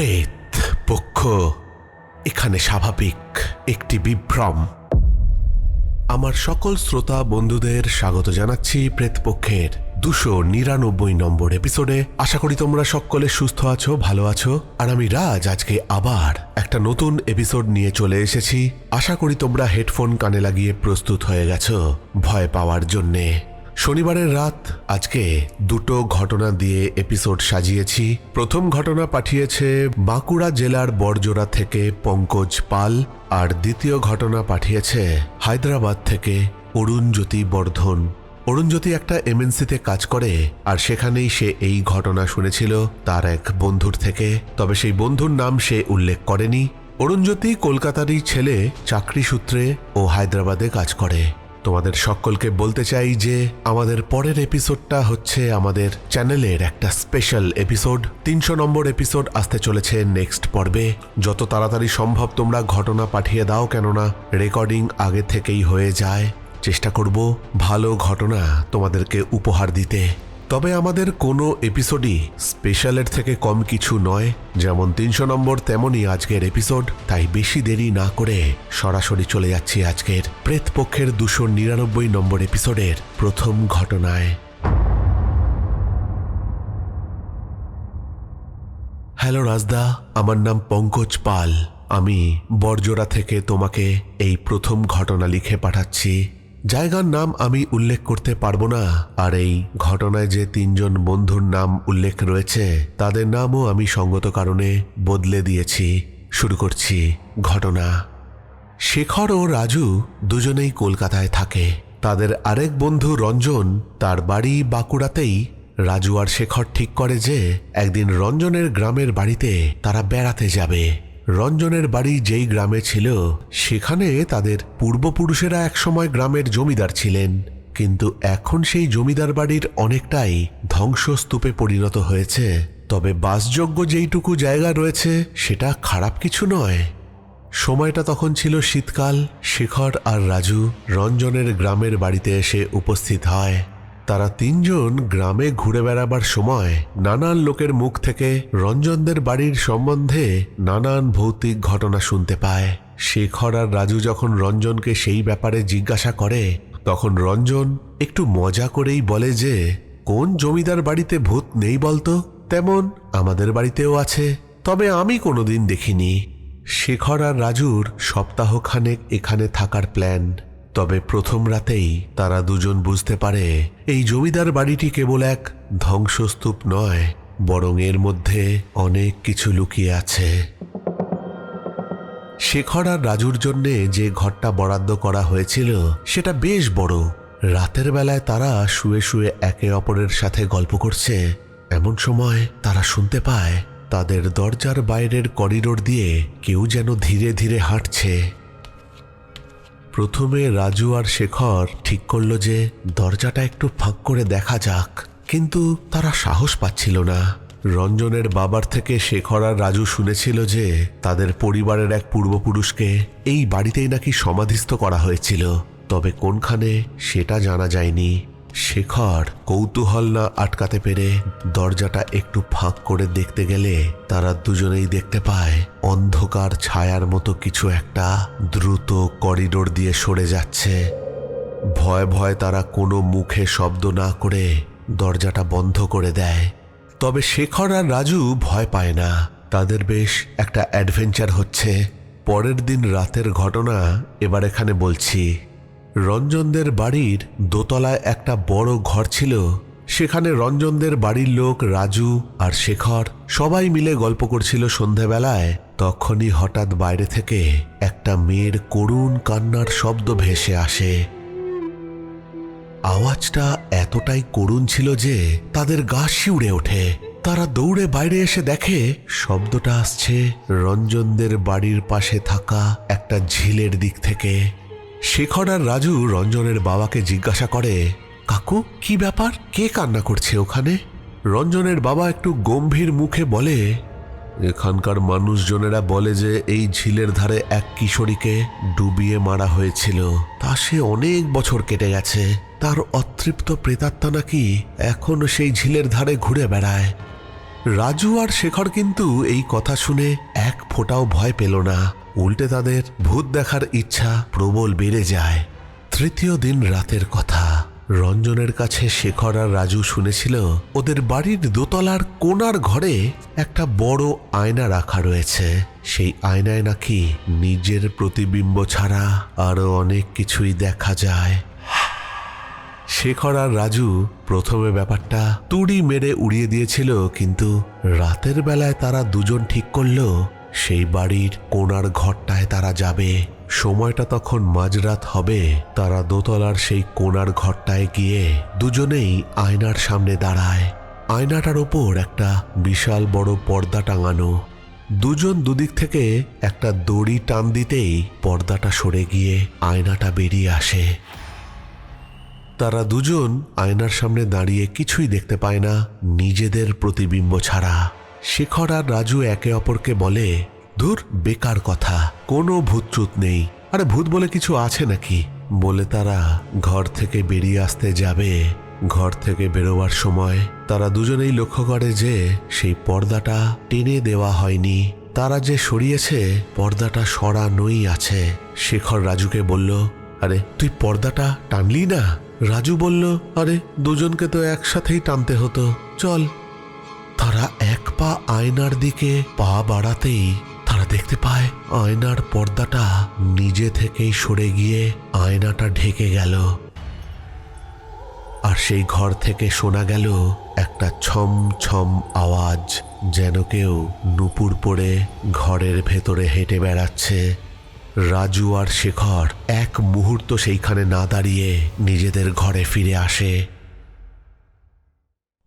প্রেত পক্ষ, এখানে স্বাভাবিক একটি বিভ্রম। আমার সকল শ্রোতা বন্ধুদের স্বাগত জানাচ্ছি প্রেতপক্ষের দুশো নিরানব্বই নম্বর এপিসোডে। আশা করি তোমরা সকলে সুস্থ আছো, ভালো আছো, আর আমি রাজ, আজকে আবার একটা নতুন এপিসোড নিয়ে চলে এসেছি। আশা করি তোমরা হেডফোন কানে লাগিয়ে প্রস্তুত হয়ে গেছো ভয় পাওয়ার জন্যে। শনিবারের রাত আজকে দুটো ঘটনা দিয়ে এপিসোড সাজিয়েছি। প্রথম ঘটনা পাঠিয়েছে বাঁকুড়া জেলার বড়জোড়া থেকে পঙ্কজ পাল আর দ্বিতীয় ঘটনা পাঠিয়েছে হায়দ্রাবাদ থেকে অরুণজ্যোতি বর্ধন। অরুণজ্যোতি একটা এমএনসিতে কাজ করে আর সেখানেই সে এই ঘটনা শুনেছিল তার এক বন্ধুর থেকে, তবে সেই বন্ধুর নাম সে উল্লেখ করেনি। অরুণজ্যোতি কলকাতারই ছেলে, চাকরি সূত্রে ও হায়দ্রাবাদে কাজ করে। তোমাদের সকলকে বলতে চাই যে আমাদের পরের এপিসোডটা হচ্ছে আমাদের চ্যানেলের একটা স্পেশাল এপিসোড। তিনশো নম্বর এপিসোড আসতে চলেছে নেক্সট পর্বে। যত তাড়াতাড়ি সম্ভব তোমরা ঘটনা পাঠিয়ে দাও, কেননা রেকর্ডিং আগে থেকেই হয়ে যায়। চেষ্টা করব ভালো ঘটনা তোমাদেরকে উপহার দিতে। তবে আমাদের কোনো এপিসোডই স্পেশালের থেকে কম কিছু নয়। যেমন তিনশো নম্বর তেমনই আজকের এপিসোড তাই বেশি দেরি না করে সরাসরি চলে যাচ্ছি আজকের প্রেতপক্ষের দুশো নিরানব্বই নম্বর এপিসোডের প্রথম ঘটনায়। হ্যালো রাজদা, আমার নাম পঙ্কজ পাল। আমি বরজোড়া থেকে তোমাকে এই প্রথম ঘটনা লিখে পাঠাচ্ছি। জায়গার নাম আমি উল্লেখ করতে পারব না, আর এই ঘটনায় যে তিনজন বন্ধুর নাম উল্লেখ রয়েছে, তাদের নামও আমি সঙ্গত কারণে বদলে দিয়েছি। শুরু করছি ঘটনা। শেখর ও রাজু দুজনেই কলকাতায় থাকে। তাদের আরেক বন্ধু রঞ্জন তার বাড়ি বাঁকুড়াতেই। রাজু আর শেখর ঠিক করে যে, একদিন রঞ্জনের গ্রামের বাড়িতে তারা বেড়াতে যাবে। রঞ্জনের বাড়ি যেই গ্রামে ছিল, সেখানে তাদের পূর্বপুরুষেরা একসময় গ্রামের জমিদার ছিলেন। কিন্তু এখন সেই জমিদার বাড়ির অনেকটাই ধ্বংসস্তূপে পরিণত হয়েছে। তবে বাসযোগ্য যেইটুকু জায়গা রয়েছে, সেটা খারাপ কিছু নয়। সময়টা তখন ছিল শীতকাল, শেখর আর রাজু রঞ্জনের গ্রামের বাড়িতে এসে উপস্থিত হয়। তারা তিনজন গ্রামে ঘুরে বেড়াবার সময় নানান লোকের মুখ থেকে রঞ্জনদের বাড়ির সম্বন্ধে নানান ভৌতিক ঘটনা শুনতে পায়। শেখর আর রাজু যখন রঞ্জনকে সেই ব্যাপারে জিজ্ঞাসা করে, তখন রঞ্জন একটু মজা করেই বলে যে, কোন জমিদার বাড়িতে ভূত নেই বলতো? তেমন আমাদের বাড়িতেও আছে, তবে আমি কোনোদিন দেখিনি। শেখর আর রাজুর সপ্তাহখানেক এখানে থাকার প্ল্যান। তবে প্রথম রাতেই তারা দুজন বুঝতে পারে এই জমিদার বাড়িটি কেবল এক ধ্বংসস্তূপ নয়, বরং এর মধ্যে অনেক কিছু লুকিয়ে আছে। শেখর আর রাজুর জন্যে যে ঘরটা বরাদ্দ করা হয়েছিল, সেটা বেশ বড়। রাতের বেলায় তারা শুয়ে শুয়ে একে অপরের সাথে গল্প করছে। এমন সময় তারা শুনতে পায়, তাদের দরজার বাইরের করিডোর দিয়ে কেউ যেন ধীরে ধীরে হাঁটছে। প্রথমে রাজু আর শেখর ঠিক করল যে দরজাটা একটু ফাঁক করে দেখা যাক, কিন্তু তারা সাহস পাচ্ছিল না। রঞ্জনের বাবার থেকে শেখর আর রাজু শুনেছিল যে তাদের পরিবারের এক পূর্বপুরুষকে এই বাড়িতেই নাকি সমাধিস্থ করা হয়েছিল, তবে কোনখানে সেটা জানা যায়নি। শেখর কৌতূহল না আটকাতে পেরে দরজাটা একটু ফাঁক করে দেখতে গেলে তারা দুজনেই দেখতে পায় অন্ধকার ছায়ার মতো কিছু একটা দ্রুত করিডোর দিয়ে সরে যাচ্ছে। ভয় ভয় তারা কোনো মুখে শব্দ না করে দরজাটা বন্ধ করে দেয়। তবে শেখর আর রাজু ভয় পায় না। তাদের বেশ একটা অ্যাডভেঞ্চার হচ্ছে। পরের দিন রাতের ঘটনা এবার এখানে বলছি। রঞ্জনদের বাড়ির দোতলায় একটা বড় ঘর ছিল। সেখানে রঞ্জনদের বাড়ির লোক রাজু আর শেখর সবাই মিলে গল্প করছিল সন্ধেবেলায়। তখনই হঠাৎ বাইরে থেকে একটা মেয়ের করুণ কান্নার শব্দ ভেসে আসে। আওয়াজটা এতটাই করুণ ছিল যে তাদের গা শিউড়ে ওঠে। তারা দৌড়ে বাইরে এসে দেখে শব্দটা আসছে রঞ্জনদের বাড়ির পাশে থাকা একটা ঝিলের দিক থেকে। শেখর আর রাজু রঞ্জনের বাবাকে জিজ্ঞাসা করে, কাকু, কি ব্যাপার? কে কান্না করছে ওখানে? রঞ্জনের বাবা একটু গম্ভীর মুখে বলে, এখানকার মানুষজনেরা বলে যে এই ঝিলের ধারে এক কিশোরীকে ডুবিয়ে মারা হয়েছিল। তা সে অনেক বছর কেটে গেছে। তার অতৃপ্ত প্রেতাত্মা নাকি এখনও সেই ঝিলের ধারে ঘুরে বেড়ায়। রাজু আর শেখর কিন্তু এই কথা শুনে এক ফোঁটাও ভয় পেল না। উল্টে তাদের ভূত দেখার ইচ্ছা প্রবল বেড়ে যায়। তৃতীয় দিন রাতের কথা। রঞ্জনের কাছে শেখর আর রাজু শুনেছিল, ওদের বাড়ির দোতলার কোনার ঘরে একটা বড় আয়না রাখা রয়েছে। সেই আয়নায় নাকি নিজের প্রতিবিম্ব ছাড়া আরও অনেক কিছুই দেখা যায়। শেখর আর রাজু প্রথমে ব্যাপারটা তুড়ি মেরে উড়িয়ে দিয়েছিল, কিন্তু রাতের বেলায় তারা দুজন ঠিক করল, সেই বাড়ির কোনার ঘরটায় তারা যাবে। সময়টা তখন মাঝরাত হবে। তারা দোতলার সেই কোনার ঘরটায় গিয়ে দুজনেই আয়নার সামনে দাঁড়ায়। আয়নাটার ওপর একটা বিশাল বড় পর্দা টাঙানো। দুজন দুদিক থেকে একটা দড়ি টান দিতেই পর্দাটা সরে গিয়ে আয়নাটা বেরিয়ে আসে। তারা দুজন আয়নার সামনে দাঁড়িয়ে কিছুই দেখতে পায় না। নিজেদের প্রতিবিম্ব ছাড়া। শেখর আর রাজু একে অপরকে বলে, ধুর, বেকার কথা। কোনো ভূতচুত নেই। আরে ভূত বলে কিছু আছে নাকি? বলে তারা, ঘর থেকে বেরিয়ে আসতে যাবে। ঘর থেকে বেরোবার সময় তারা দুজনেই লক্ষ্য করে যে সেই পর্দাটা টেনে দেওয়া হয়নি। তারা যে সরিয়েছে, পর্দাটা সরানোই আছে। শেখর রাজুকে বলল, আরে, তুই পর্দাটা টানলি না? রাজু বলল, আরে, দুজনকে তো একসাথেই টানতে হতো। চল। তারা এক পা আয়নার দিকে পা বাড়াতেই তারা দেখতে পায়, আয়নার পর্দাটা নিজে থেকেই সরে গিয়ে আয়নাটা ঢেকে গেল। আর সেই ঘর থেকে শোনা গেল একটা ছম ছম আওয়াজ, যেন কেউ নুপুর পরে ঘরের ভেতরে হেঁটে বেড়াচ্ছে। রাজু আর শেখর এক মুহূর্ত সেইখানে না দাঁড়িয়ে নিজেদের ঘরে ফিরে আসে।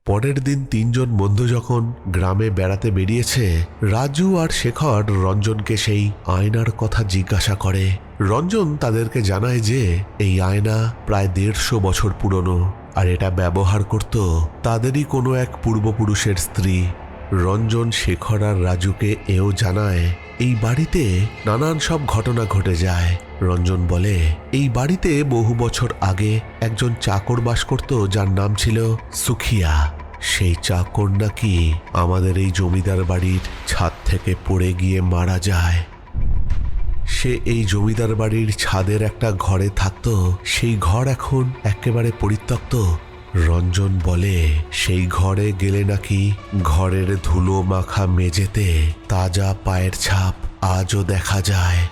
পরের দিন তিনজন বন্ধু যখন গ্রামে বেড়াতে বেরিয়েছে, রাজু আর শেখর রঞ্জনকে সেই আয়নার কথা জিজ্ঞাসা করে। রঞ্জন তাদেরকে জানায় যে, এই আয়না প্রায় দেড়শো বছর পুরনো, আর এটা ব্যবহার করত তাদেরই কোনো এক পূর্বপুরুষের স্ত্রী। রঞ্জন, শেখর আর রাজুকে এও জানায়, এই বাড়িতে নানান সব ঘটনা ঘটে যায়। রঞ্জন বলে, এই বাড়িতে বহু বছর আগে একজন চাকর বাস করত, যার নাম ছিল সুখিয়া। সেই চাকর নাকি আমাদের এই জমিদার বাড়ির ছাদ থেকে পড়ে গিয়ে মারা যায়। সে এই জমিদার বাড়ির ছাদের একটা ঘরে থাকতো। সেই ঘর এখন একেবারে পরিত্যক্ত। রঞ্জন বলে, সেই ঘরে গেলে নাকি ঘরের ধুলো মাখা মেঝেতে তাজা পায়ের ছাপ আজও দেখা যায়।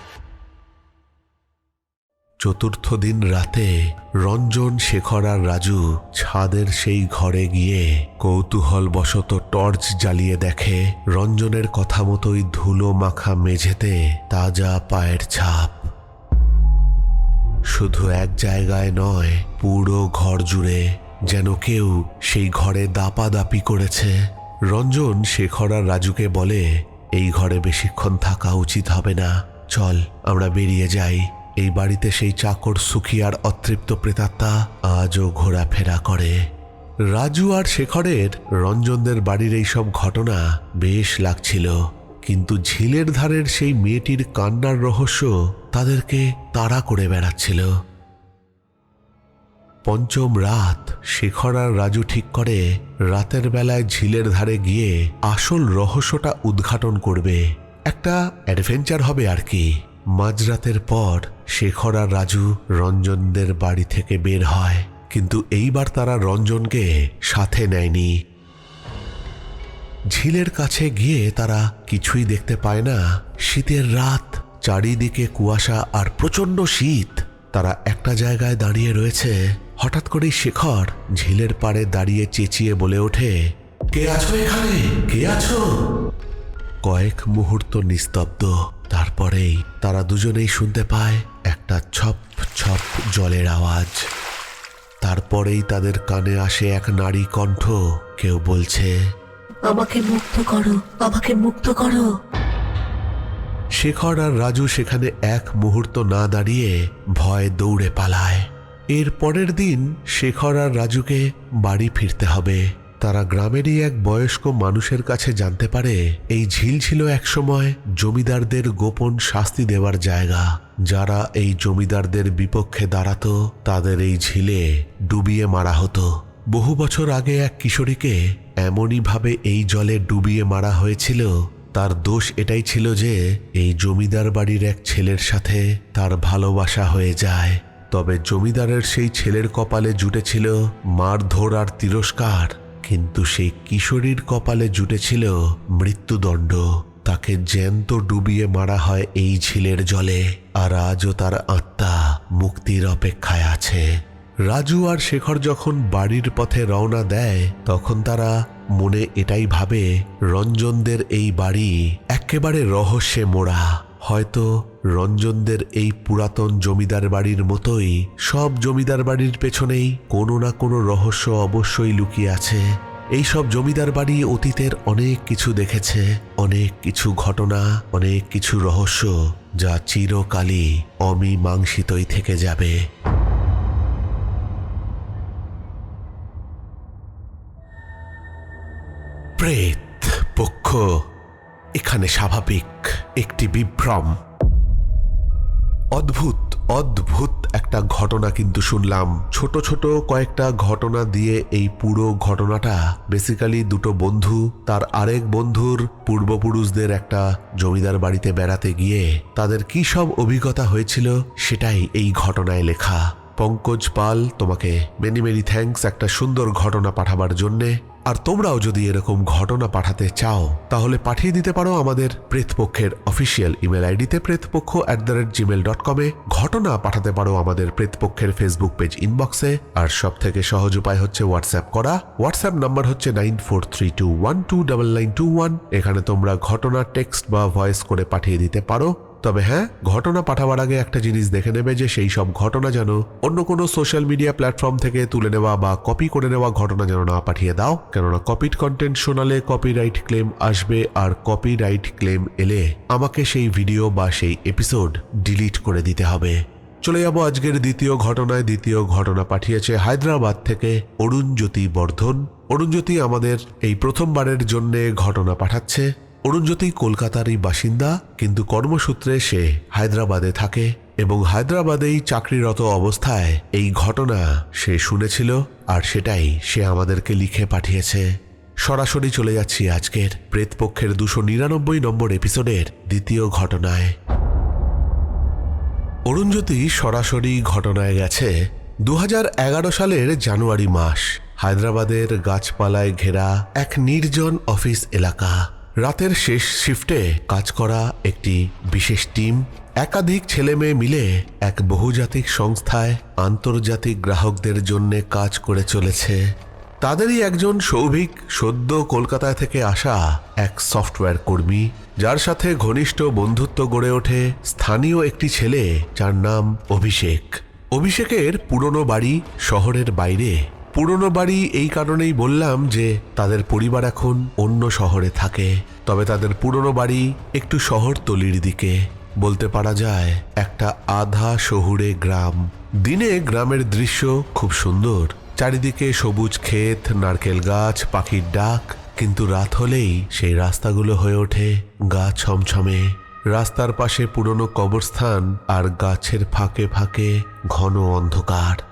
চতুর্থ দিন রাতে রঞ্জন, শেখর আর রাজু ছাদের সেই ঘরে গিয়ে কৌতূহল বশত টর্চ জ্বালিয়ে দেখে, রঞ্জনের কথা মতোই ধুলো মাখা মেঝেতে তাজা পায়ের ছাপ। শুধু এক জায়গায় নয়, পুরো ঘর জুড়ে যেন কেউ সেই ঘরে দাপাদাপি করেছে। রঞ্জন শেখর আর রাজুকে বলে, এই ঘরে বেশিক্ষণ থাকা উচিত হবে না। চল, আমরা বেরিয়ে যাই। এই বাড়িতে সেই চাকর সুখী আর অতৃপ্ত প্রেতাত্মা আজও ঘোরাফেরা করে। রাজু আর শেখরের, রঞ্জনদের বাড়ির এই সব ঘটনা বেশ লাগছিল। কিন্তু ঝিলের ধারের সেই মেয়েটির কান্নার রহস্য তাদেরকে তাড়া করে বেড়াচ্ছিল। পঞ্চম রাত, শেখর আর রাজু ঠিক করে রাতের বেলায় ঝিলের ধারে গিয়ে আসল রহস্যটা উদ্ঘাটন করবে। একটা অ্যাডভেঞ্চার হবে আর কি। মাঝরাতের পর শেখর আর রাজু রঞ্জনদের বাড়ি থেকে বের হয়, কিন্তু এইবার তারা রঞ্জনকে সাথে নেয়নি। ঝিলের কাছে গিয়ে তারা কিছুই দেখতে পায় না। শীতের রাত, চারিদিকে কুয়াশা আর প্রচণ্ড শীত। তারা একটা জায়গায় দাঁড়িয়ে রয়েছে। হঠাৎ করেই শেখর ঝিলের পাড়ে দাঁড়িয়ে চেঁচিয়ে বলে ওঠে, কে আছো এখানে? কে আছো? কয়েক মুহূর্ত নিস্তব্ধ। তারপরেই তারা দুজনেই শুনতে পায় একটা ছপ ছপ জলের আওয়াজ। তারপরেই তাদের কানে আসে এক নারী কণ্ঠ। কেউ বলছে, আমাকে মুক্ত করো, আমাকে মুক্ত করো। শেখর আর রাজু সেখানে এক মুহূর্ত না দাঁড়িয়ে ভয় দৌড়ে পালায়। এর পরের দিন শেখর আর রাজুকে বাড়ি ফিরতে হবে। তারা গ্রামেরই এক বয়স্ক মানুষের কাছে জানতে পারে, এই ঝিল ছিল একসময় জমিদারদের গোপন শাস্তি দেওয়ার জায়গা। যারা এই জমিদারদের বিপক্ষে দাঁড়াত, তাদের এই ঝিলে ডুবিয়ে মারা হতো। বহু বছর আগে এক কিশোরীকে এমনইভাবে এই জলে ডুবিয়ে মারা হয়েছিল তার দোষ এটাই ছিল যে এই জমিদার বাড়ির এক ছেলের সাথে তার ভালোবাসা হয়ে যায়। তবে জমিদারের সেই ছেলের কপালে জুটেছিল মারধর আর তিরস্কার, কিন্তু সেই কিশোরীর কপালে জুটেছিল মৃত্যুদণ্ড। তাকে জ্যান্ত ডুবিয়ে মারা হয় এই ঝিলের জলে, আর আজও তার আত্মা মুক্তির অপেক্ষায় আছে। রাজু আর শেখর যখন বাড়ির পথে রওনা দেয়, তখন তারা মনে এটাই ভাবে রঞ্জনদের এই বাড়ি একেবারে রহস্যে মোড়া। হয়তো রঞ্জনদের এই পুরাতন জমিদার বাড়ির মতোই সব জমিদার বাড়ির পেছনেই কোনো না কোনো রহস্য অবশ্যই লুকিয়ে আছে। এই সব জমিদার বাড়ি অতীতের অনেক কিছু দেখেছে, অনেক কিছু ঘটনা, অনেক কিছু রহস্য যা চিরকালই অমীমাংসিতই থেকে যাবে। প্রেত পক্ষ, এখানে স্বাভাবিক একটি বিভ্রম। অদ্ভুত অদ্ভুত একটা ঘটনা কিন্তু শুনলাম। ছোট ছোট কয়েকটা ঘটনা দিয়ে এই পুরো ঘটনাটা বেসিক্যালি দুটো বন্ধু, তার আরেক বন্ধুর পূর্বপুরুষদের একটা জমিদার বাড়িতে বেড়াতে গিয়ে তাদের কি সব অভিজ্ঞতা হয়েছিল সেটাই এই ঘটনায় লেখা। পঙ্কজ পাল, তোমাকে মেনি মেনি থ্যাঙ্কস একটা সুন্দর ঘটনা পাঠাবার জন্যে আর তোমরাও যদি এরকম ঘটনা পাঠাতে চাও, তাহলে পাঠিয়ে দিতে পারো আমাদের প্রেতপক্ষের অফিসিয়াল ইমেল আইডিতে Pretopokkho at the rate Gmail dot কমে ঘটনা পাঠাতে পারো আমাদের প্রেতপক্ষের ফেসবুক পেজ ইনবক্সে আর সব থেকে সহজ উপায় হচ্ছে হোয়াটসঅ্যাপ করা। হোয়াটসঅ্যাপ নাম্বার হচ্ছে nine four three two one two double nine two one এখানে তোমরা ঘটনা টেক্সট বা ভয়েস করে পাঠিয়ে দিতে পারো। তবে হ্যাঁ ঘটনা পাঠাবার আগে একটা জিনিস দেখে নেবে যে সেই সব ঘটনা যেন অন্য কোনো সোশ্যাল মিডিয়া প্ল্যাটফর্ম থেকে তুলে নেওয়া বা কপি করে নেওয়া ঘটনা যেন না পাঠিয়ে দাও। কেননা কপিড কন্টেন্ট শোনালে কপিরাইট ক্লেম আসবে আর কপিরাইট ক্লেম এলে আমাকে সেই ভিডিও বা সেই এপিসোড ডিলিট করে দিতে হবে। চলে যাব আজকের দ্বিতীয় ঘটনায়। দ্বিতীয় ঘটনা পাঠিয়েছে হায়দ্রাবাদ থেকে অরুণজ্যোতি বর্ধন। অরুণজ্যোতি আমাদের এই প্রথমবারের জন্য ঘটনা পাঠাচ্ছে। অরুণজ্যোতি কলকাতারই বাসিন্দা কিন্তু কর্মসূত্রে সে হায়দ্রাবাদে থাকে এবং হায়দ্রাবাদেই চাকরিরত অবস্থায় এই ঘটনা সে শুনেছিল আর সেটাই সে আমাদেরকে লিখে পাঠিয়েছে। সরাসরি চলে যাচ্ছি আজকের প্রেতপক্ষের দুশো নিরানব্বই নম্বর এপিসোডের দ্বিতীয় ঘটনায়। অরুণজ্যোতি সরাসরি ঘটনায় গেছে দু হাজার এগারো সালের জানুয়ারি মাস, হায়দ্রাবাদের গাছপালায় ঘেরা এক নির্জন অফিস এলাকা। রাতের শেষ শিফটে কাজ করা একটি বিশেষ টিম একাধিক ছেলে মেয়ে মিলে এক বহুজাতিক সংস্থায় আন্তর্জাতিক গ্রাহকদের জন্য কাজ করে চলেছে। তাদেরই একজন সৌভিক সদ্য কলকাতায় থেকে আসা এক সফটওয়্যার কর্মী, যার সাথে ঘনিষ্ঠ বন্ধুত্ব গড়ে ওঠে স্থানীয় একটি ছেলে, যার নাম অভিষেক। অভিষেকের পুরনো বাড়ি শহরের বাইরে। পুরনো বাড়ি এই কারণেই বললাম যে তাদের পরিবার এখন অন্য শহরে থাকে। তবে তাদের পুরনো বাড়ি একটু শহরতলির দিকে। বলতে পারা যায়, একটা আধা শহুরে গ্রাম। দিনে গ্রামের দৃশ্য খুব সুন্দর। চারিদিকে সবুজ ক্ষেত, নারকেল গাছ, পাখির ডাক। কিন্তু রাত হলেই সেই রাস্তাগুলো হয়ে ওঠে গা ছমছমে। রাস্তার পাশে পুরনো কবরস্থান আর গাছের ফাঁকে ফাঁকে ঘন অন্ধকার।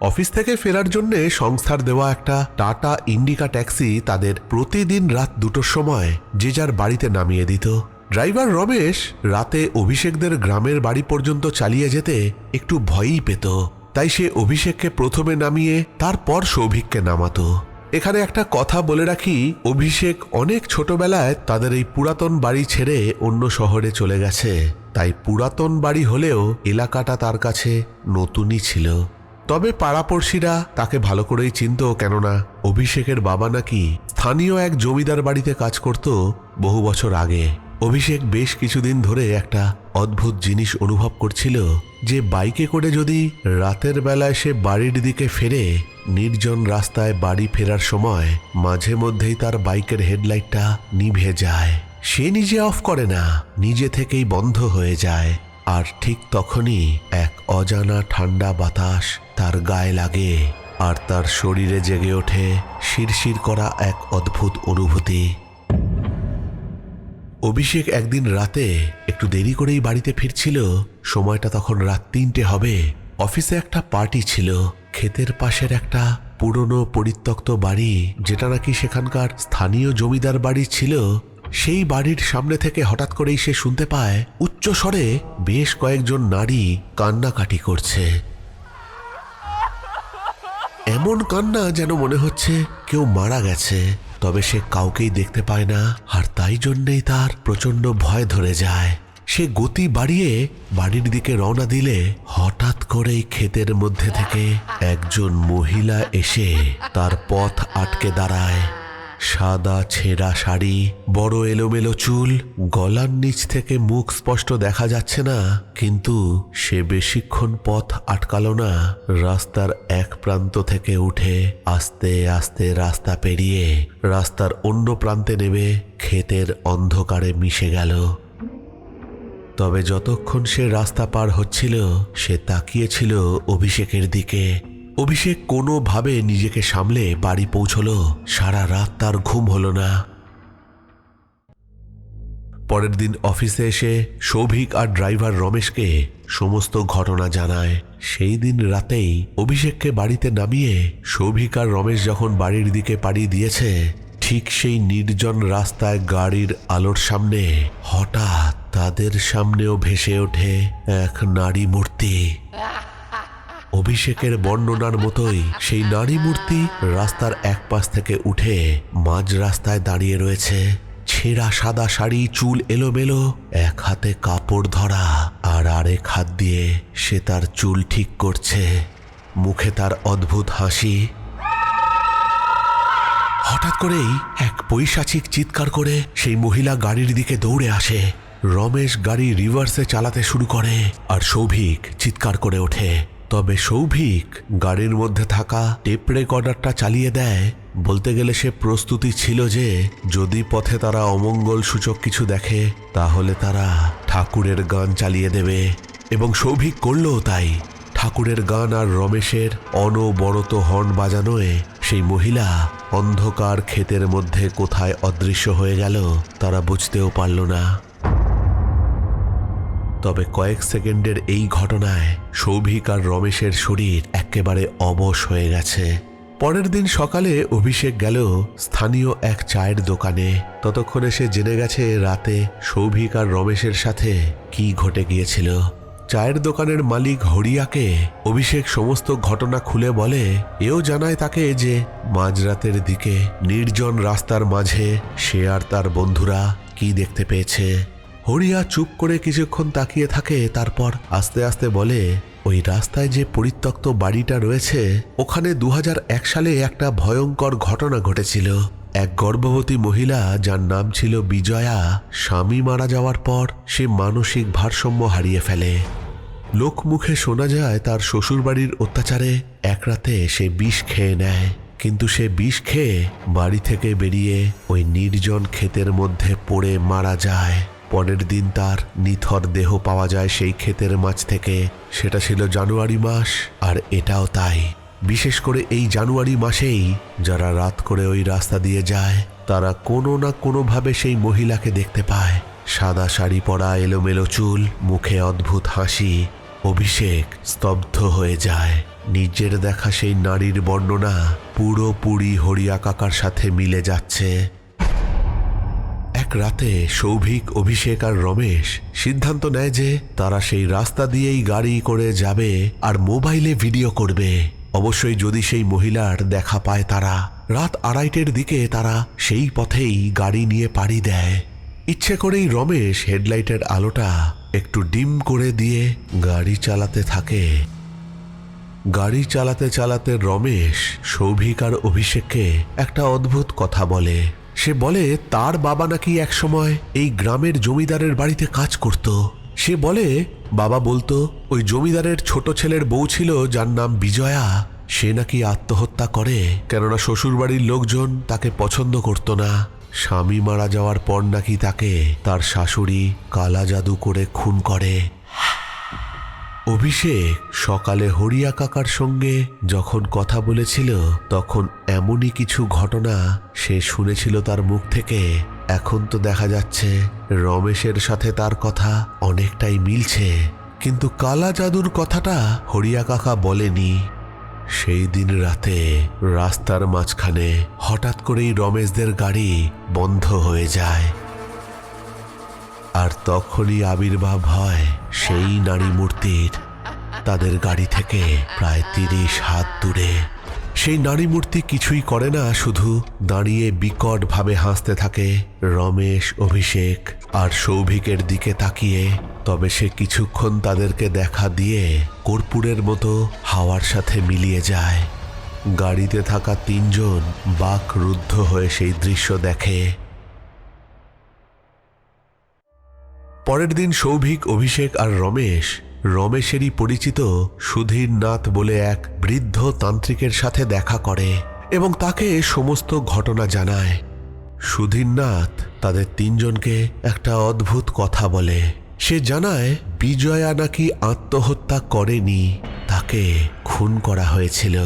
অফিস থেকে ফেরার জন্য সংস্থার দেওয়া একটা টাটা ইন্ডিকা ট্যাক্সি তাদের প্রতিদিন রাত দুটোর সময় যে যার বাড়িতে নামিয়ে দিত। ড্রাইভার রমেশ রাতে অভিষেকদের গ্রামের বাড়ি পর্যন্ত চালিয়ে যেতে একটু ভয়ই পেত। তাই সে অভিষেককে প্রথমে নামিয়ে তারপর সৌভিককে নামাতো। এখানে একটা কথা বলে রাখি, অভিষেক অনেক ছোটবেলায় তাদের এই পুরাতন বাড়ি ছেড়ে অন্য শহরে চলে গেছে। তাই পুরাতন বাড়ি হলেও এলাকাটা তার কাছে নতুনই ছিল। তবে পাড়াপড়শিরা তাকে ভালো করেই চিনত, কেননা অভিষেকের বাবা নাকি স্থানীয় এক জমিদার বাড়িতে কাজ করত বহু বছর আগে। অভিষেক বেশ কিছুদিন ধরে একটা অদ্ভুত জিনিস অনুভব করছিল, যে বাইকে করে যদি রাতের বেলায় সে বাড়ির দিকে ফেরে, নির্জন রাস্তায় বাড়ি ফেরার সময় মাঝে মধ্যেই তার বাইকের হেডলাইটটা নিভে যায়। সে নিজে অফ করে না, নিজে থেকেই বন্ধ হয়ে যায়। আর ঠিক তখনই এক অজানা ঠান্ডা বাতাস তার গায়ে লাগে আর তার শরীরে জেগে ওঠে শিরশির করা এক অদ্ভুত অনুভূতি। অভিষেক একদিন রাতে একটু দেরি করেই বাড়িতে ফিরছিল। সময়টা তখন রাত তিনটে হবে। অফিসে একটা পার্টি ছিল। ক্ষেতের পাশের একটা পুরনো পরিত্যক্ত বাড়ি, যেটা নাকি সেখানকার স্থানীয় জমিদার বাড়ি ছিল, সেই বাড়ির সামনে থেকে হঠাৎ করেই সে শুনতে পায় উচ্চ স্বরে বেশ কয়েকজন নারী কান্নাকাটি করছে। এমন কান্না যেন মনে হচ্ছে কেউ মারা গেছে, তবে সে কাউকেই দেখতে পায় না, আর তাই জন্যেই তার প্রচণ্ড ভয় ধরে যায়। সে গতি বাড়িয়ে বাড়ির দিকে রওনা দিলে হঠাৎ করেই ক্ষেতের মধ্যে থেকে একজন মহিলা এসে তার পথ আটকে দাঁড়ায়। সাদা ছেঁড়া শাড়ি, বড় এলোমেলো চুল, গলার নিচ থেকে মুখ স্পষ্ট দেখা যাচ্ছে না, কিন্তু সে বেশিক্ষণ পথ আটকালো না, রাস্তার এক প্রান্ত থেকে উঠে আস্তে আস্তে রাস্তা পেরিয়ে রাস্তার অন্য প্রান্তে নেমে ক্ষেতের অন্ধকারে মিশে গেল। তবে যতক্ষণ সে রাস্তা পার হচ্ছিল, সে তাকিয়েছিল অভিষেকের দিকে অভিষেক কোনোভাবে নিজেকে সামলে বাড়ি পৌঁছল, সারা রাত তার ঘুম হলো না। পরের দিন অফিসে এসে সৌভিক আর ড্রাইভার রমেশকে সমস্ত ঘটনা জানায়। সেই দিন রাতেই অভিষেককে বাড়িতে নামিয়ে সৌভিক আর রমেশ যখন বাড়ির দিকে পাড়ি দিয়েছে, ঠিক সেই নির্জন রাস্তায় গাড়ির আলোর সামনে হঠাৎ তাদের সামনেও ভেসে ওঠে এক নারী মূর্তি। অভিষেকের বর্ণনার মতোই সেই নারী মূর্তি রাস্তার এক পাশ থেকে উঠে মাঝ রাস্তায় দাঁড়িয়ে রয়েছে। ছেঁড়া সাদা শাড়ি, চুল এলোমেলো, এক হাতে কাপড় ধরা আর আরেক হাত দিয়ে সে তার চুল ঠিক করছে। মুখে তার অদ্ভুত হাসি। হঠাৎ করেই এক পৈশাচিক চিৎকার করে সেই মহিলা গাড়ির দিকে দৌড়ে আসে। রমেশ গাড়ি রিভার্সে চালাতে শুরু করে আর সৌভিক চিৎকার করে ওঠে। তবে সৌভিক গাড়ির মধ্যে থাকা টেপ রেকর্ডারটা চালিয়ে দেয়। বলতে গেলে সে প্রস্তুতি ছিল যে, যদি পথে তারা অমঙ্গল সূচক কিছু দেখে, তাহলে তারা ঠাকুরের গান চালিয়ে দেবে। এবং সৌভিক করলও তাই। ঠাকুরের গান আর রমেশের অনবরত হর্ন বাজানোয় সেই মহিলা অন্ধকার ক্ষেতের মধ্যে কোথায় অদৃশ্য হয়ে গেল, তারা বুঝতেও পারল না। তবে কয়েক সেকেন্ডের এই ঘটনায় সৌভিক আর রমেশের শরীর একেবারে অবশ হয়ে গেছে। পরের দিন সকালে অভিষেক গেল স্থানীয় এক চায়ের দোকানে। ততক্ষণে সে জেনে গেছে রাতে সৌভিক আর রমেশের সাথে কি ঘটে গিয়েছিল। চায়ের দোকানের মালিক হরিয়াকে অভিষেক সমস্ত ঘটনা খুলে বলে, এও জানায় তাকে যে মাঝরাতের দিকে নির্জন রাস্তার মাঝে সে আর তার বন্ধুরা কি দেখতে পেয়েছে। হরিয়া চুপ করে কিছুক্ষণ তাকিয়ে থাকে, তারপর আস্তে আস্তে বলে, ওই রাস্তায় যে পরিত্যক্ত বাড়িটা রয়েছে, ওখানে দু হাজার এক সালে একটা ভয়ঙ্কর ঘটনা ঘটেছিল। এক গর্ভবতী মহিলা, যার নাম ছিল বিজয়া, স্বামী মারা যাওয়ার পর সে মানসিক ভারসাম্য হারিয়ে ফেলে। লোকমুখে শোনা যায়, তার শ্বশুরবাড়ির অত্যাচারে এক রাতে সে বিষ খেয়ে নেয়। কিন্তু সে বিষ খেয়ে বাড়ি থেকে বেরিয়ে ওই নির্জন ক্ষেতের মধ্যে পড়ে মারা যায়। পরের দিন তার নিথর দেহ পাওয়া যায় সেই ক্ষেতের মাছ থেকে। সেটা ছিল জানুয়ারি মাস, আর এটাও তাই। বিশেষ করে এই জানুয়ারি মাসেই যারা রাত করে ওই রাস্তা দিয়ে যায়, তারা কোনো না কোনোভাবে সেই মহিলাকে দেখতে পায়। সাদা শাড়ি পরা এলোমেলো চুল, মুখে অদ্ভুত হাসি, অভিষেক স্তব্ধ হয়ে যায়। নিজের দেখা সেই নারীর বর্ণনা পুরোপুরি হরিয়া কাকার সাথে মিলে যাচ্ছে। এক রাতে সৌভিক, অভিষেক আর রমেশ সিদ্ধান্ত নেয় যে তারা সেই রাস্তা দিয়েই গাড়ি করে যাবে আর মোবাইলে ভিডিও করবে। অবশ্যই যদি সেই মহিলার দেখা পায় তারা। রাত আড়াইটের দিকে তারা সেই পথেই গাড়ি নিয়ে পাড়ি দেয়। ইচ্ছে করেই রমেশ হেডলাইটের আলোটা একটু ডিম করে দিয়ে গাড়ি চালাতে থাকে। গাড়ি চালাতে চালাতে রমেশ সৌভিক আর অভিষেককে একটা অদ্ভুত কথা বলে। সে বলে, তার বাবা নাকি একসময় এই গ্রামের জমিদারের বাড়িতে কাজ করত। সে বলে, বাবা বলতো, ওই জমিদারের ছোট ছেলের বউ ছিল, যার নাম বিজয়া। সে নাকি আত্মহত্যা করে। কেননা শ্বশুরবাড়ির লোকজন তাকে পছন্দ করত না। স্বামী মারা যাওয়ার পর নাকি তাকে তার শাশুড়ি কালা জাদু করে খুন করে। অভিষেক সকালে হরিয়া কাকার সঙ্গে যখন কথা বলেছিল, তখন এমনই কিছু ঘটনা সে শুনেছিল তার মুখ থেকে। এখন তো দেখা যাচ্ছে রমেশের সাথে তার কথা অনেকটাই মিলছে। কিন্তু কালা জাদুর কথাটা হরিয়া কাকা বলেনি। সেই দিন রাতে রাস্তার মাঝখানে হঠাৎ করেই রমেশদের গাড়ি বন্ধ হয়ে যায়। আর তখনই আবির্ভাব হয় সেই নারী মূর্তির। তাদের গাড়ি থেকে প্রায় তিরিশ হাত দূরে। সেই নারী মূর্তি কিছুই করে না, শুধু দাঁড়িয়ে বিকট ভাবে হাসতে থাকে রমেশ, অভিষেক আর সৌভিকের দিকে তাকিয়ে। তবে সে কিছুক্ষণ তাদেরকে দেখা দিয়ে কর্পূরের মতো হাওয়ার সাথে মিলিয়ে যায়। গাড়িতে থাকা তিনজন বাক রুদ্ধ হয়ে সেই দৃশ্য দেখে। পরের দিন সৌভিক, অভিষেক আর রমেশ, রমেশেরই পরিচিত সুধীর নাথ বলে এক বৃদ্ধ তান্ত্রিকের সাথে দেখা করে এবং তাকে সমস্ত ঘটনা জানায়। সুধীর নাথ তাদের তিনজনকে একটা অদ্ভুত কথা বলে। সে জানায়, বিজয়া নাকি আত্মহত্যা করেনি, তাকে খুন করা হয়েছিল।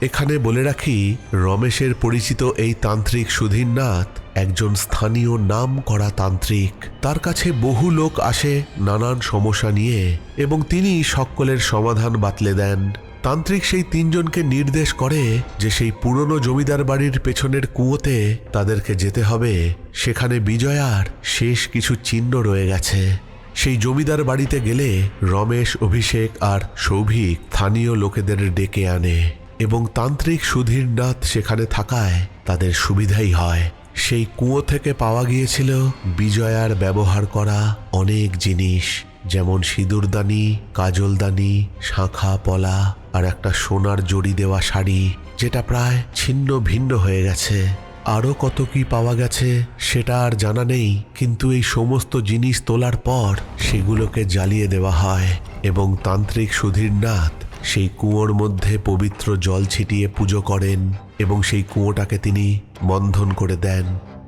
এখানে বলে রাখি, রমেশের পরিচিত এই তান্ত্রিক সুধীর নাথ একজন স্থানীয় নাম করা তান্ত্রিক। তার কাছে বহু লোক আসে নানান সমস্যা নিয়ে এবং তিনি সকলের সমাধান বাতলে দেন। তান্ত্রিক সেই তিনজনকে নির্দেশ করে যে সেই পুরনো জমিদার বাড়ির পেছনের কুয়োতে তাদেরকে যেতে হবে। সেখানে বিজয়ার শেষ কিছু চিহ্ন রয়ে গেছে। সেই জমিদার বাড়িতে গেলে রমেশ, অভিষেক আর সৌভিক স্থানীয় লোকেদের ডেকে আনে এবং তান্ত্রিক সুধীর নাথ সেখানে থাকায় তাদের সুবিধাই হয়। সেই কুয়ো থেকে পাওয়া গিয়েছিল বিজয়ার ব্যবহার করা অনেক জিনিস, যেমন সিঁদুরদানি কাজলদানি শাঁখা, পলা আর একটা সোনার জড়ি দেওয়া শাড়ি, যেটা প্রায় ছিন্ন ভিন্ন হয়ে গেছে। আরও কত কি পাওয়া গেছে সেটা আর জানা নেই, কিন্তু এই সমস্ত জিনিস তোলার পর সেগুলোকে জ্বালিয়ে দেওয়া হয় এবং তান্ত্রিক সুধীর নাথ সেই কুয়োর মধ্যে পবিত্র জল ছিটিয়ে পুজো করেন। এবং সেই কুয়োটাকে তিনি বন্ধন করে দেন।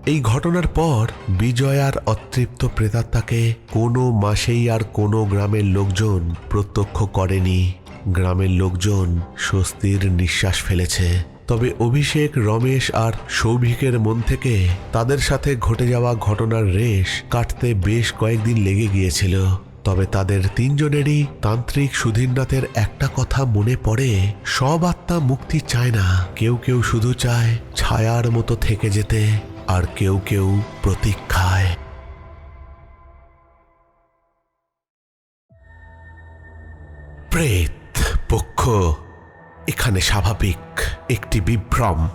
এই ঘটনার পর বিজয়ার অতৃপ্ত প্রেতাত্মাকে কোনো মাসেই আর কোনো গ্রামের লোকজন প্রত্যক্ষ করেনি। গ্রামের লোকজন স্বস্তির নিঃশ্বাস ফেলেছে। তবে অভিষেক, রমেশ আর সৌভিকের মন থেকে তাদের সাথে ঘটে যাওয়া ঘটনার রেশ কাটতে বেশ কয়েকদিন লেগে গিয়েছিল। তবে তাদের তিনজনেরই তান্ত্রিক সুধীরনাথের একটা কথা মনে পড়ে, সব আত্মা মুক্তি চায় না। কেউ কেউ শুধু চায় ছায়ার মতো থেকে যেতে, আর কেউ কেউ প্রতীক্ষায়। প্রেত, পক্ষ, এখানে স্বাভাবিক একটি বিভ্রম।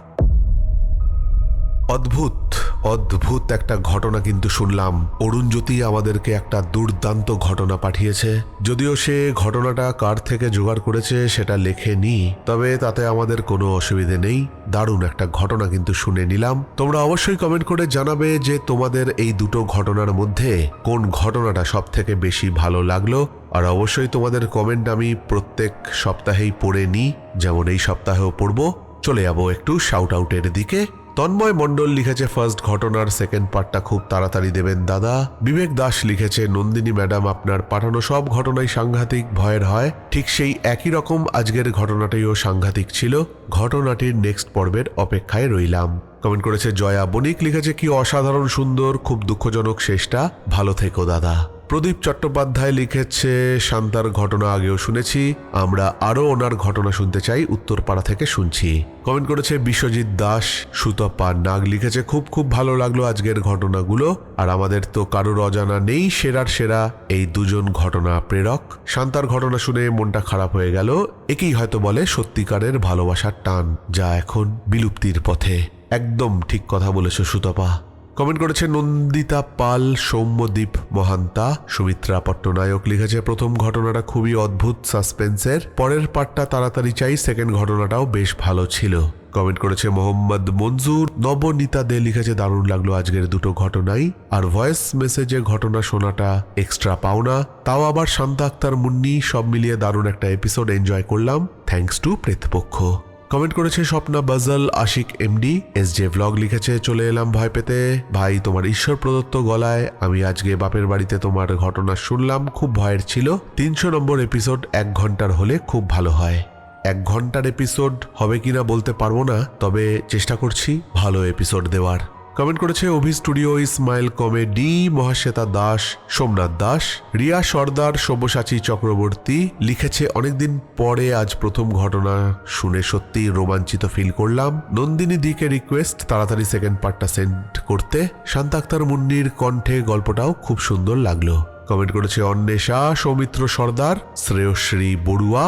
অদ্ভুত। অদ্ভুত একটা ঘটনা কিন্তু শুনলাম। অরুণজ্যোতি আমাদেরকে একটা দুর্দান্ত ঘটনা পাঠিয়েছে। যদিও সে ঘটনাটা কার থেকে জোগাড় করেছে সেটা লেখেনি তবে তাতে আমাদের কোনো অসুবিধে নেই। দারুণ একটা ঘটনা কিন্তু শুনে নিলাম। তোমরা অবশ্যই কমেন্ট করে জানাবে যে তোমাদের এই দুটো ঘটনার মধ্যে কোন ঘটনাটা সব থেকে বেশি ভালো লাগল। আর অবশ্যই তোমাদের কমেন্ট আমি প্রত্যেক সপ্তাহেই পড়ে নিই, যেমন এই সপ্তাহেও পড়ব। চলে যাব একটু শাউট আউটের দিকে। তন্ময় মণ্ডল লিখেছে ফার্স্ট ঘটনার সেকেন্ড পার্টটা খুব তাড়াতাড়ি দেবেন, দাদা। বিবেক দাস লিখেছে, নন্দিনী ম্যাডাম আপনার পাঠানো সব ঘটনাই সাংঘাতিক, ভয়ের হয়। ঠিক সেই একই রকম আজকের ঘটনাটিও সাংঘাতিক ছিল। ঘটনাটির নেক্সট পর্বের অপেক্ষায় রইলাম। কমেন্ট করেছে জয়া বণিক, লিখেছে, কি অসাধারণ সুন্দর, খুব দুঃখজনক শেষটা। ভালো থেকো, দাদা। প্রদীপ চট্টোপাধ্যায় লিখেছে, শান্তার ঘটনা আগেও শুনেছি, আমরা আরও ওনার ঘটনা শুনতে চাই, উত্তরপাড়া থেকে শুনছি। কমেন্ট করেছে, বিশ্বজিৎ দাস, সুতপা নাগ লিখেছে, খুব খুব ভালো লাগল আজকের ঘটনাগুলো, আর আমাদের তো কারোর অজানা নেই, সেরার সেরা, এই দুজন ঘটনা প্রেরক। শান্তার ঘটনা শুনে মনটা খারাপ হয়ে গেল, একেই হয়তো বলে সত্যিকারের ভালোবাসার টান, যা এখন বিলুপ্তির পথে। একদম ঠিক কথা বলেছ সুতপা। কমেন্ট করেছে নন্দিতা পাল, সৌম্যদীপ মহান্তা, সুমিত্রা পট্টনায়ক লিখেছে, প্রথম ঘটনাটা খুবই অদ্ভুত সাসপেন্সের পরের পার্টটা তাড়াতাড়ি চাই সেকেন্ড ঘটনাটাও বেশ ভালো ছিল। কমেন্ট করেছে মোহাম্মদ মঞ্জুর। নবনীতা দে লিখেছে, দারুণ লাগল আজকের দুটো ঘটনাই। আর ভয়েস মেসেজে ঘটনা শোনাটা এক্সট্রা পাওনা। তাও আবার শান্তা আক্তার, মুন্নি, সব মিলিয়ে দারুণ একটা এপিসোড এনজয় করলাম। Thanks to Pretpaksha. কমেন্ট করেছে Swapna বাজাল, Ashiq MD S J vlog লিখেছে, চলে এলাম ভয় পেতে। ভাই, তোমার ঈশ্বর প্রদত্ত গলায়। আমি আজকে বাপের বাড়িতে তোমার ঘটনা শুনলাম, খুব ভয়ের ছিল। তিনশো নম্বর এপিসোড এক ঘণ্টার হলে খুব ভালো হয়। এক ঘণ্টার এপিসোড হবে কিনা বলতে পারব না, তবে চেষ্টা করছি ভালো এপিসোড দেওয়ার। কমেন্ট করেছে অভি স্টুডিও ইসমাইল কমেডি, মহাশ্বেতা দাস, সোমনাথ দাস, রিয়া সর্দার, সব্যসাচী চক্রবর্তী লিখেছে, অনেকদিন পরে আজ প্রথম ঘটনা শুনে সত্যি রোমাঞ্চিত ফিল করলাম। নন্দিনী দিকে রিকোয়েস্ট তাড়াতাড়ি সেকেন্ড পার্টটা সেন্ড করতে। শান্তা আক্তার মুন্নির কণ্ঠে গল্পটাও খুব সুন্দর লাগল। কমেন্ট করেছে অন্বেষা, সৌমিত্র সর্দার, শ্রেয়শ্রী বড়ুয়া।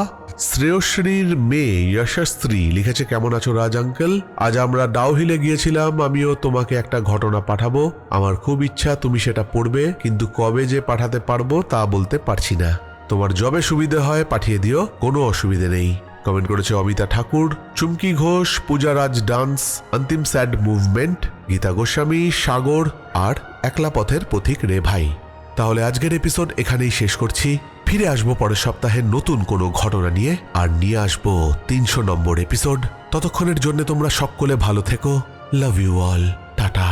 শ্রেয়শ্রীর মেয়ে যশস্ত্রী লিখেছে, কেমন আছো রাজ আঙ্কেল? আজ আমরা ডাউহিলে গিয়েছিলাম, আমিও তোমাকে একটা ঘটনা পাঠাবো। আমার খুব ইচ্ছা তুমি সেটা পড়বে, কিন্তু কবে যে পাঠাতে পারব তা বলতে পারছি না। তোমার জবে সুবিধে হয়, পাঠিয়ে দিও, কোনো অসুবিধে নেই। কমেন্ট করেছে Amita Thakur, Chumki Ghosh Puja Raj dance, Antim sad movement Gita Goswami, Sagar আর একলা পথের পথিক রে ভাই। তাহলে আজকের এপিসোড এখানেই শেষ করছি। ফিরে আসব পরের সপ্তাহে নতুন কোনো ঘটনা নিয়ে, আর নিয়ে আসব তিনশো নম্বর এপিসোড ততক্ষণের জন্য তোমরা সকলে ভালো থেকো। Love you all tata.